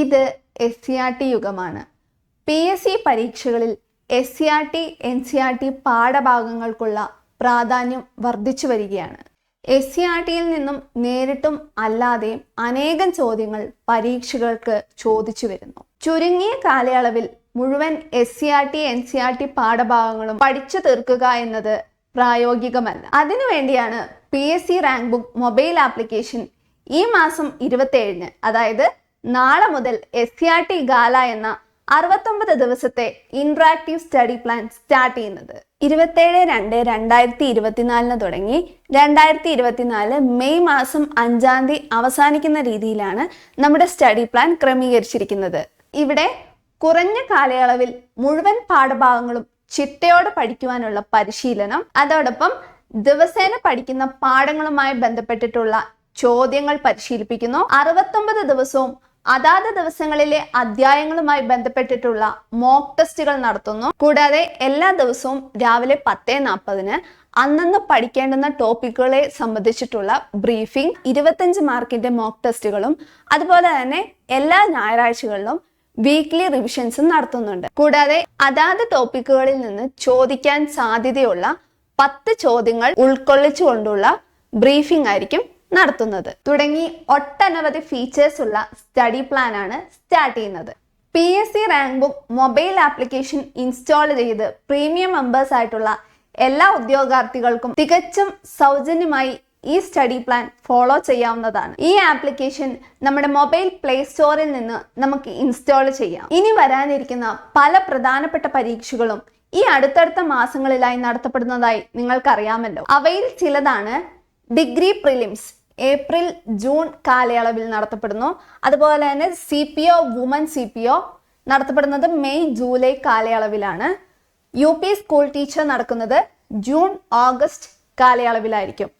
ഇത് S C R T യുഗമാണ്. P S C പരീക്ഷകളിൽ S C R T N C R T പാഠഭാഗങ്ങൾക്കുള്ള പ്രാധാന്യം വർദ്ധിച്ചു വരികയാണ്. എസ് സി ആർ ടിയിൽ നിന്നും നേരിട്ടും അല്ലാതെയും അനേകം ചോദ്യങ്ങൾ പരീക്ഷകൾക്ക് ചോദിച്ചു വരുന്നു. ചുരുങ്ങിയ കാലയളവിൽ മുഴുവൻ S C R T N C R T പാഠഭാഗങ്ങളും പഠിച്ചു തീർക്കുക എന്നത് പ്രായോഗികമല്ല. അതിനുവേണ്ടിയാണ് P S C rank book mobile application ഈ മാസം ഇരുപത്തേഴിന് അതായത് നാളെ മുതൽ S C R T gala എന്ന അറുപത്തൊമ്പത് ദിവസത്തെ ഇന്ററാക്റ്റീവ് സ്റ്റഡി പ്ലാൻ സ്റ്റാർട്ട് ചെയ്യുന്നത്. ഇരുപത്തേഴ് രണ്ട് രണ്ടായിരത്തി ഇരുപത്തിനാലിന് തുടങ്ങി രണ്ടായിരത്തി ഇരുപത്തിനാല് മെയ് മാസം അഞ്ചാം തീയതി അവസാനിക്കുന്ന രീതിയിലാണ് നമ്മുടെ സ്റ്റഡി പ്ലാൻ ക്രമീകരിച്ചിരിക്കുന്നത്. ഇവിടെ കുറഞ്ഞ കാലയളവിൽ മുഴുവൻ പാഠഭാഗങ്ങളും ചിട്ടയോടെ പഠിക്കുവാനുള്ള പരിശീലനം അതോടൊപ്പം ദിവസേന പഠിക്കുന്ന പാഠങ്ങളുമായി ബന്ധപ്പെട്ടിട്ടുള്ള ചോദ്യങ്ങൾ പരിശീലിപ്പിക്കുന്നു. അറുപത്തൊമ്പത് ദിവസവും അതാത് ദിവസങ്ങളിലെ അധ്യായങ്ങളുമായി ബന്ധപ്പെട്ടിട്ടുള്ള മോക്ക് ടെസ്റ്റുകൾ നടത്തുന്നു. കൂടാതെ എല്ലാ ദിവസവും രാവിലെ പത്തേ നാൽപ്പതിന് അന്നന്ന് പഠിക്കേണ്ടുന്ന ടോപ്പിക്കുകളെ സംബന്ധിച്ചിട്ടുള്ള ബ്രീഫിംഗ് ഇരുപത്തഞ്ച് മാർക്കിന്റെ മോക്ക് ടെസ്റ്റുകളും അതുപോലെ തന്നെ എല്ലാ ഞായറാഴ്ചകളിലും വീക്ക്ലി റിവിഷൻസും നടത്തുന്നുണ്ട്. കൂടാതെ അതാത് ടോപ്പിക്കുകളിൽ നിന്ന് ചോദിക്കാൻ സാധ്യതയുള്ള പത്ത് ചോദ്യങ്ങൾ ഉൾക്കൊള്ളിച്ചുകൊണ്ടുള്ള ബ്രീഫിംഗ് ആയിരിക്കും നടത്തുന്നത്. തുടങ്ങി ഒട്ടനവധി ഫീച്ചേഴ്സ് ഉള്ള സ്റ്റഡി പ്ലാൻ ആണ് സ്റ്റാർട്ട് ചെയ്യുന്നത്. P S C rank book mobile application install ചെയ്ത് പ്രീമിയം മെമ്പേഴ്സ് ആയിട്ടുള്ള എല്ലാ ഉദ്യോഗാർത്ഥികൾക്കും തികച്ചും സൗജന്യമായി ഈ സ്റ്റഡി പ്ലാൻ ഫോളോ ചെയ്യാവുന്നതാണ്. ഈ ആപ്ലിക്കേഷൻ നമ്മുടെ മൊബൈൽ പ്ലേ സ്റ്റോറിൽ നിന്ന് നമുക്ക് ഇൻസ്റ്റാൾ ചെയ്യാം. ഇനി വരാനിരിക്കുന്ന പല പ്രധാനപ്പെട്ട പരീക്ഷകളും ഈ അടുത്തടുത്ത മാസങ്ങളിലായി നടത്തപ്പെടുന്നതായി നിങ്ങൾക്കറിയാമല്ലോ. അവയിൽ ചിലതാണ് ഡിഗ്രി പ്രിലിംസ് ഏപ്രിൽ ജൂൺ കാലയളവിൽ നടത്തപ്പെടുന്നു. അതുപോലെ തന്നെ C P O woman C P O നടത്തപ്പെടുന്നത് May July കാലയളവിലാണ്. യു പി സ്കൂൾ ടീച്ചർ നടക്കുന്നത് June August കാലയളവിലായിരിക്കും.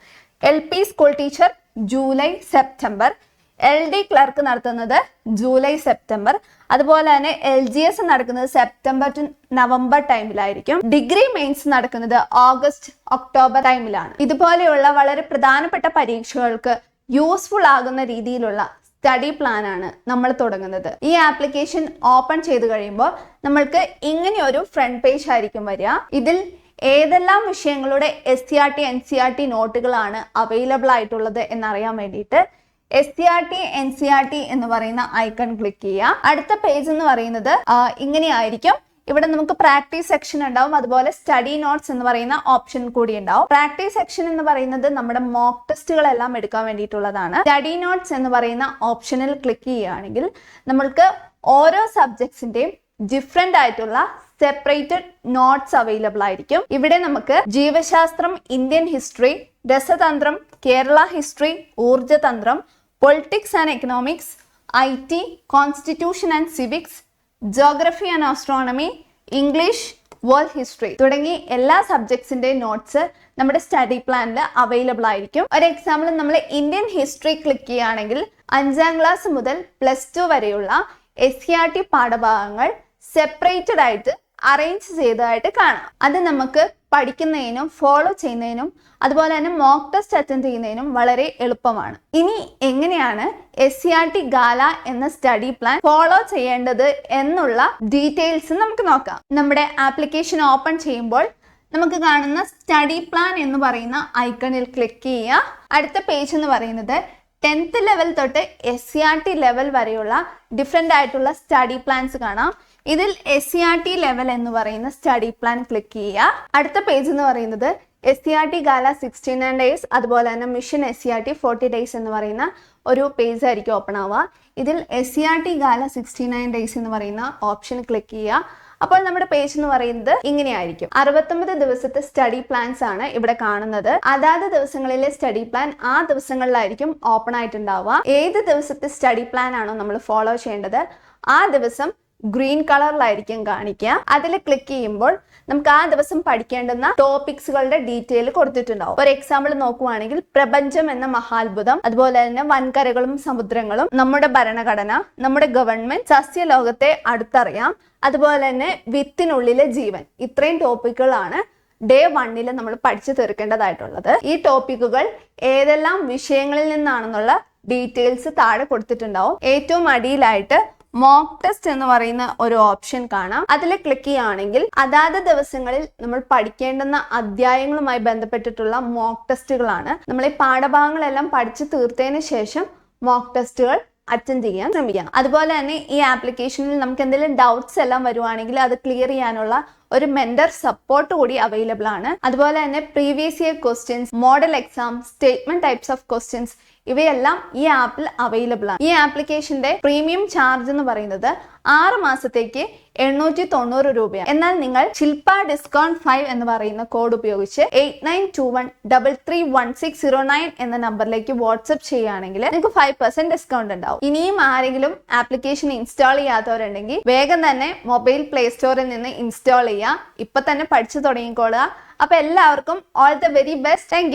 L P school teacher July September L D clerk നടത്തുന്നത് ജൂലൈ സെപ്റ്റംബർ. അതുപോലെ തന്നെ എൽ ജി എസ് നടക്കുന്നത് സെപ്റ്റംബർ ടു നവംബർ ടൈമിലായിരിക്കും degree mains നടക്കുന്നത് August October ടൈമിലാണ് ഇതുപോലെയുള്ള വളരെ പ്രധാനപ്പെട്ട പരീക്ഷകൾക്ക് യൂസ്ഫുൾ ആകുന്ന രീതിയിലുള്ള സ്റ്റഡി പ്ലാൻ ആണ് നമ്മൾ തുടങ്ങുന്നത്. ഈ ആപ്ലിക്കേഷൻ ഓപ്പൺ ചെയ്ത് കഴിയുമ്പോൾ നമ്മൾക്ക് ഇങ്ങനെ ഒരു ഫ്രണ്ട് പേജ് ആയിരിക്കും വരിക. ഇതിൽ ഏതെല്ലാം വിഷയങ്ങളുടെ S C R T N C R T നോട്ടുകളാണ് available ആയിട്ടുള്ളത് എന്നറിയാൻ വേണ്ടിയിട്ട് S C R T N C R T എന്ന് പറയുന്ന ഐക്കൺ ക്ലിക്ക് ചെയ്യുക. അടുത്ത പേജ് എന്ന് പറയുന്നത് ഇങ്ങനെ ഇങ്ങനെയായിരിക്കും. ഇവിടെ നമുക്ക് പ്രാക്ടീസ് സെക്ഷൻ ഉണ്ടാവും. അതുപോലെ സ്റ്റഡി നോട്ട്സ് എന്ന് പറയുന്ന ഓപ്ഷൻ കൂടി ഉണ്ടാവും. പ്രാക്ടീസ് സെക്ഷൻ എന്ന് പറയുന്നത് നമ്മുടെ മോക്ക് ടെസ്റ്റുകളെല്ലാം എടുക്കാൻ വേണ്ടിയിട്ടുള്ളതാണ്. സ്റ്റഡി നോട്ട്സ് എന്ന് പറയുന്ന ഓപ്ഷനിൽ ക്ലിക്ക് ചെയ്യുകയാണെങ്കിൽ നമ്മൾക്ക് ഓരോ സബ്ജക്ട്സിന്റെയും ഡിഫറെന്റ് ആയിട്ടുള്ള സെപ്പറേറ്റഡ് നോട്ട്സ് അവൈലബിൾ ആയിരിക്കും. ഇവിടെ നമുക്ക് ജീവശാസ്ത്രം ഇന്ത്യൻ ഹിസ്റ്ററി രസതന്ത്രം Kerala history ഊർജതന്ത്രം politics and economics I T constitution and civics geography and astronomy English world history തുടങ്ങി എല്ലാ സബ്ജക്ട്സിന്റെ നോട്ട്സ് നമ്മുടെ സ്റ്റഡി പ്ലാനിൽ അവൈലബിൾ ആയിരിക്കും. ഒരു എക്സാമ്പിൾ നമ്മൾ ഇന്ത്യൻ ഹിസ്റ്ററി ക്ലിക്ക് ചെയ്യുകയാണെങ്കിൽ അഞ്ചാം ക്ലാസ് മുതൽ പ്ലസ് ടു വരെയുള്ള എസ് സി ആർ ടി പാഠഭാഗങ്ങൾ സെപ്പറേറ്റഡ് ആയിട്ട് അറേഞ്ച് ചെയ്തതായിട്ട് കാണാം. അത് നമുക്ക് പഠിക്കുന്നതിനും ഫോളോ ചെയ്യുന്നതിനും അതുപോലെ തന്നെ മോക്ക് ടെസ്റ്റ് അറ്റൻഡ് ചെയ്യുന്നതിനും വളരെ എളുപ്പമാണ്. ഇനി എങ്ങനെയാണ് S C R T gala എന്ന സ്റ്റഡി പ്ലാൻ ഫോളോ ചെയ്യേണ്ടത് എന്നുള്ള ഡീറ്റെയിൽസ് നമുക്ക് നോക്കാം. നമ്മുടെ ആപ്ലിക്കേഷൻ ഓപ്പൺ ചെയ്യുമ്പോൾ നമുക്ക് കാണുന്ന സ്റ്റഡി പ്ലാൻ എന്ന് പറയുന്ന ഐക്കണിൽ ക്ലിക്ക് ചെയ്യുക. അടുത്ത പേജ് എന്ന് പറയുന്നത് ടെൻത്ത് ലെവൽ തൊട്ട് S C R T level വരെയുള്ള ഡിഫറെന്റ് ആയിട്ടുള്ള സ്റ്റഡി പ്ലാൻസ് കാണാം. ഇതിൽ S C R T level എന്ന് പറയുന്ന സ്റ്റഡി പ്ലാൻ ക്ലിക്ക് ചെയ്യുക. അടുത്ത പേജ് എന്ന് പറയുന്നത് S C R T gala sixty nine days അതുപോലെ തന്നെ mission S C R T forty days എന്ന് പറയുന്ന ഒരു പേജ് ആയിരിക്കും ഓപ്പൺ ആവുക. ഇതിൽ S C R T gala sixty nine days എന്ന് പറയുന്ന ഓപ്ഷൻ ക്ലിക്ക് ചെയ്യുക. അപ്പോൾ നമ്മുടെ പേജ് എന്ന് പറയുന്നത് ഇങ്ങനെയായിരിക്കും. അറുപത്തൊമ്പത് ദിവസത്തെ സ്റ്റഡി പ്ലാൻസ് ആണ് ഇവിടെ കാണുന്നത്. അതാത് ദിവസങ്ങളിലെ സ്റ്റഡി പ്ലാൻ ആ ദിവസങ്ങളിലായിരിക്കും ഓപ്പൺ ആയിട്ടുണ്ടാവുക. ഏത് ദിവസത്തെ സ്റ്റഡി പ്ലാൻ ആണോ നമ്മൾ ഫോളോ ചെയ്യേണ്ടത്? ആ ദിവസം ഗ്രീൻ കളറിലായിരിക്കും കാണിക്കുക. അതിൽ ക്ലിക്ക് ചെയ്യുമ്പോൾ നമുക്ക് ആ ദിവസം പഠിക്കേണ്ടുന്ന ടോപ്പിക്സുകളുടെ ഡീറ്റെയിൽ കൊടുത്തിട്ടുണ്ടാവും. ഒരു എക്സാമ്പിൾ നോക്കുവാണെങ്കിൽ പ്രപഞ്ചം എന്ന മഹാത്ഭുതം അതുപോലെ തന്നെ വൻകരകളും സമുദ്രങ്ങളും നമ്മുടെ ഭരണഘടന നമ്മുടെ ഗവൺമെന്റ് സസ്യലോകത്തെ അടുത്തറിയാം. അതുപോലെ തന്നെ വിത്തിനുള്ളിലെ ജീവൻ. ഇത്രയും ടോപ്പിക്കുകളാണ് ഡേ വണ്ണിൽ നമ്മൾ പഠിച്ചു തീർക്കേണ്ടതായിട്ടുള്ളത്. ഈ ടോപ്പിക്കുകൾ ഏതെല്ലാം വിഷയങ്ങളിൽ നിന്നാണെന്നുള്ള ഡീറ്റെയിൽസ് താഴെ കൊടുത്തിട്ടുണ്ടാവും. ഏറ്റവും അടിയിലായിട്ട് മോക്ക് ടെസ്റ്റ് എന്ന് പറയുന്ന ഒരു ഓപ്ഷൻ കാണാം. അതിൽ ക്ലിക്ക് ചെയ്യുകയാണെങ്കിൽ അതാത് ദിവസങ്ങളിൽ നമ്മൾ പഠിക്കേണ്ടുന്ന അധ്യായങ്ങളുമായി ബന്ധപ്പെട്ടിട്ടുള്ള മോക്ക് ടെസ്റ്റുകളാണ് നമ്മൾ ഈ പാഠഭാഗങ്ങളെല്ലാം പഠിച്ചു തീർത്തതിന് ശേഷം മോക്ക് ടെസ്റ്റുകൾ അറ്റൻഡ് ചെയ്യാൻ ശ്രമിക്കാം. അതുപോലെ തന്നെ ഈ ആപ്ലിക്കേഷനിൽ നമുക്ക് എന്തെങ്കിലും ഡൗട്ട്സ് എല്ലാം വരുവാണെങ്കിൽ അത് ക്ലിയർ ചെയ്യാനുള്ള ഒരു മെന്റർ സപ്പോർട്ട് കൂടി അവൈലബിൾ ആണ്. അതുപോലെ തന്നെ previous year questions model exam statement types of questions ഇവയെല്ലാം ഈ ആപ്പിൽ അവൈലബിൾ ആണ്. ഈ ആപ്ലിക്കേഷന്റെ പ്രീമിയം ചാർജ് എന്ന് പറയുന്നത് ആറ് മാസത്തേക്ക് എണ്ണൂറ്റി തൊണ്ണൂറ് രൂപയാണ്. എന്നാൽ നിങ്ങൾ ശില്പ ഡിസ്കൗണ്ട് ഫൈവ് എന്ന് പറയുന്ന കോഡ് ഉപയോഗിച്ച് eight nine two one double three one six zero nine എന്ന നമ്പറിലേക്ക് വാട്സ്ആപ്പ് ചെയ്യുകയാണെങ്കിൽ നിങ്ങൾക്ക് ഫൈവ് പെർസെന്റ് ഡിസ്കൗണ്ട് ഉണ്ടാവും. ഇനിയും ആരെങ്കിലും ആപ്ലിക്കേഷൻ ഇൻസ്റ്റാൾ ചെയ്യാത്തവരുണ്ടെങ്കിൽ വേഗം തന്നെ മൊബൈൽ പ്ലേ സ്റ്റോറിൽ നിന്ന് ഇൻസ്റ്റാൾ ചെയ്യുക. ഇപ്പൊ തന്നെ പഠിച്ചു തുടങ്ങിക്കോളുക. അപ്പൊ എല്ലാവർക്കും all the very best thank